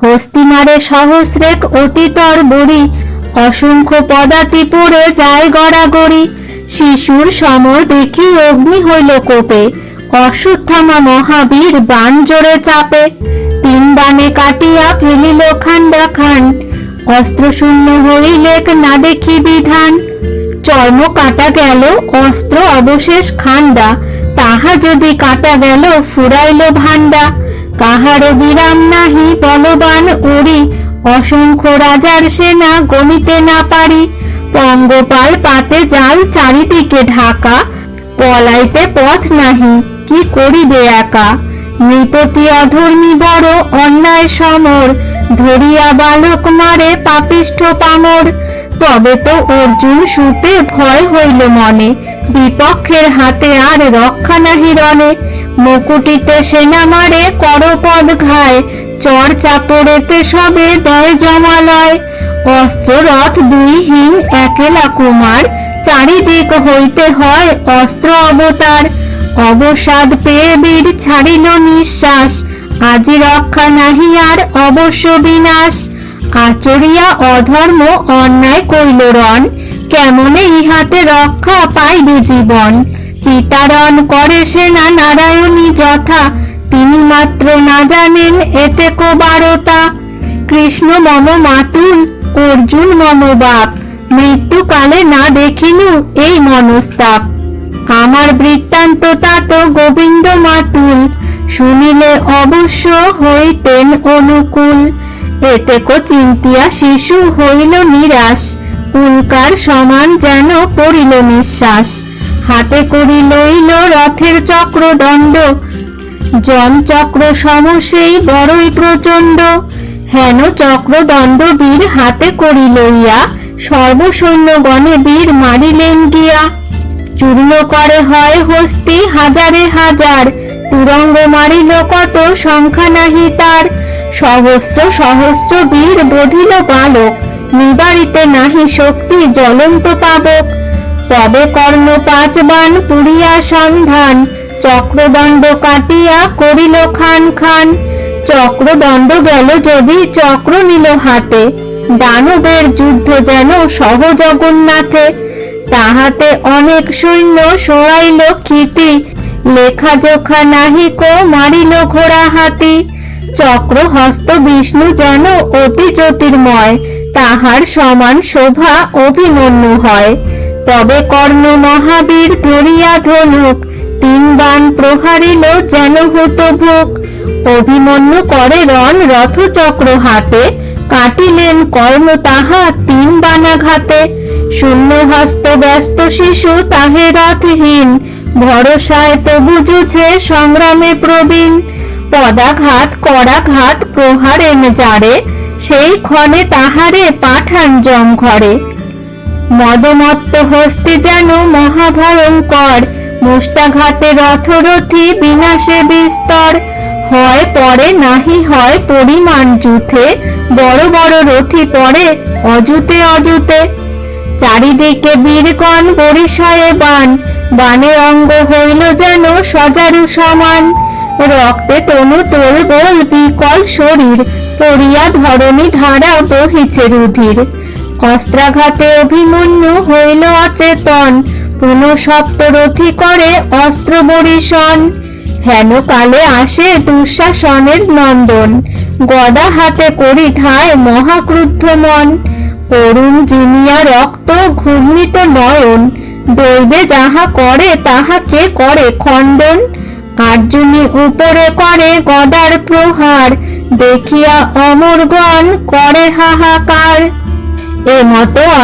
হস্তিমারে সহস্রেক অতিতর বড়ি, অসংখ্য পদাতি পড়ে যায় গড়াগড়ি। শিশুর সমর দেখি অগ্নি হইল কোপে, অশ্বত্থামা মহাবীর বান জোরে চাপে। তিন বানে কাটিয়া ফেলিল খান্ডা খান অস্ত্র শূন্য হইলেক না দেখি বিধান। চর্ম কাটা গেল, অস্ত্র অবশেষ খান্ডা তাহা যদি কাটা গেল, ফুরাইল ভান্ডা কাহারও বিরাম নাহি, বলবান উড়ি। অসংখ্য রাজার সেনা গমিতে না পারি। পঙ্গপাল পাতে জাল, চারিদিকে ঢাকা। পলাইতে পথ নাহি, কি করিবে একা? নৃপতি অধর্মী বড়, অন্যায় সমর। ধরিয়া বালক মারে পাপিষ্ঠ পামর। তবে তো অর্জুন শুতে ভয় হইল মনে। বিপক্ষের হাতে আর রক্ষা নাহি রণে। মুকুটিতে সেনা মারে করপদ ঘায়, চর চাপড়েতে সবে দয় জমালয়। অস্ত্র রথ দুই হীন একেলা কুমার, চারিদিক হইতে হয় অস্ত্র অবতার। অবসাদ পেয়ে বীর ছাড়িল নিঃশ্বাস, আজি রক্ষা নাহি আর অবশ্য বিনাশ। আচরিয়া অধর্ম অন্যায় কইল রণ, কেমনে ইহাতে রক্ষা পাইবে জীবন? পিতারণ করে সেনা নারায়ণী যথা। তিনি মাত্র না জানেন এতে কো বারতা কৃষ্ণ মম মাতুল, অর্জুন মম বাপ। মৃত্যুকালে না দেখিনু এই মনস্তাপ। আমার বৃত্তান্ত তাত গোবিন্দ মাতুল। শুনিলে অবশ্য হইতেন অনুকূল। এতে কো চিন্তিয়া শিশু হইল নিরাশ। উল্কার সমান যেন পড়িল নিঃশ্বাস। হাতে করি লইল রথের চক্রদণ্ড। যম চক্র সম সেই বড়ই প্রচণ্ড। হেন চক্রদণ্ড বীর হাতে করি লইয়া সর্বসৈন্য গণে বীর মারিলেন গিয়া। চূর্ণ করে হয় হস্তি হাজারে হাজার। তুরঙ্গ মারিল কত সংখ্যা নাহি তার। সহস্র সহস্র বীর বধিল বালক। নিবারিতে নাহি শক্তি জ্বলন্ত পাবক। তবে কর্ণ পাঁচ বান পুরিয়া সন্ধান। চক্রদণ্ড কাটিয়া করিল খান খান। চক্রদণ্ড গেল যদি চক্র নিল হাতে। দানবের যুদ্ধ যেন সহ জগন্নাথে তাহাতে অনেক সৈন্য সরাইল ক্ষিতি। লেখা জোখা নাহি কো মারিল ঘোড়া হাতি। চক্র হস্ত বিষ্ণু যেন অতি জ্যোতির্ময়। তাহার সমান শোভা অভিমন্যু হয়। তবে কর্ণ মহাবীর ধরিয়া ধনুক, তিন বান প্রহারিল যেন হতো ভোগ। অভিমন্যু করে রণ রথচক্র হাতে, কাটিলেন কর্ণ তাহা তিন বানাঘাতে। শূন্য হস্ত ব্যস্ত শিশু তাহে রথহীন, ভরসায় তবু জুছে সংগ্রামে প্রবীণ। পদাঘাত, করাঘাত প্রহারেন যারে, সেই ক্ষণে তাহারে পাঠান জম ঘরে। মদমত্ত হস্তে যেন মহাভয়ঙ্কর। মুষ্টাঘাতে রথরথি বিনাশে বিস্তর। হয় পরে নাহি, হয় পরিমাণ যুথে। বড় বড় রথি পড়ে অজুতে অজুতে চারিদিকে বীরগণ পরিসরে বান। বানে অঙ্গ হইল যেন সজারু সমান। রক্তে তনু তোল বল বিকল শরীর। পড়িয়া ধরণী ধারা বহিছে রুধির। অস্ত্রাঘাতে অভিমন্যু হইল অচেতন। পুনঃ সপ্তরথী করে অস্ত্র বরিশন হেন কালে আসে দুঃশাসনের নন্দন। গদা হাতে করি ধায় মহাক্রুদ্ধ মন। করুণ জিনিয়া রক্ত ঘূর্ণিত নয়ন। দৈবে যাহা করে তাহাকে করে খণ্ডন? আর্জুনি উপরে করে গদার প্রহার। দেখিয়া অমরগণ করে হাহাকার। এ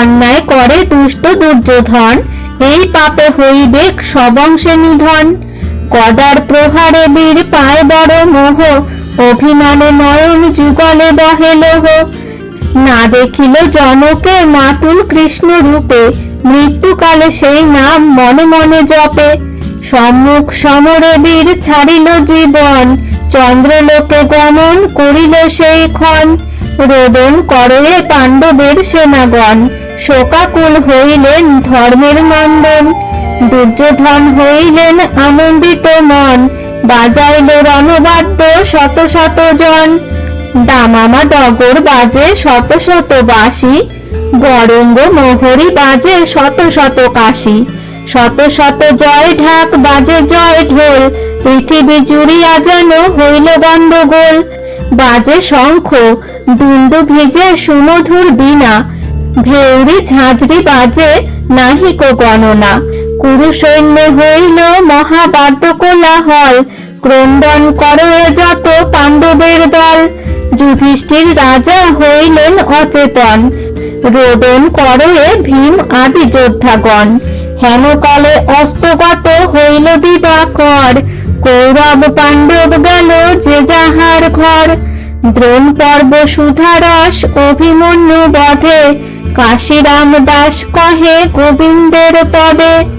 অন্যায় করে দুষ্ট দুর্যোধন। এই পাপে হইবে সবংশে নিধন। কদার প্রহারে বীর পায় বড় মোহ, অভিমানে নয়ন যুগলে বহে লোহ। না দেখিল জনকে মাতুল কৃষ্ণ রূপে, মৃত্যুকালে সেই নাম মনে মনে জপে। সম্মুখ সমরে বীর ছাড়িল জীবন, চন্দ্রলোকে গমন করিল সেই ক্ষণ। রোদন করে পাণ্ডবের সেনাগণ। শোকাকুল হইলেন ধর্মের নন্দন। দুর্যোধন হইলেন আনন্দিত মন। বাজাইল রণবাদ্য শত শত জন। দামামা ডগর বাজে শত শত বাঁশি। বরঙ্গ মোহরি বাজে শত শত কাশি। শত শত জয় ঢাক বাজে জয় ঢোল। পৃথিবী জুড়িয়া যেন হইল গন্ডগোল বাজে শঙ্খ, দুন্দু ভিজে সুমধুর বীণা, ভেউরি ঝাঁঝরি বাজে নাহিক গণনা। কুরু সৈন্য হইল মহাবাদ্য কোলাহল, ক্রন্দন করয়ে যত পাণ্ডবের দল। যুধিষ্ঠির রাজা হইলেন অচেতন, রোদন করয়ে ভীম আদি যোদ্ধাগণ হেনকালে অস্তগত হইল দিবাকর কৌরব পাণ্ডব গেল যে যাহার ঘর। দ্রোণ পর্ব সুধারস অভিমন্যু বধে। কাশীরাম দাস কহে গোবিন্দের পদে।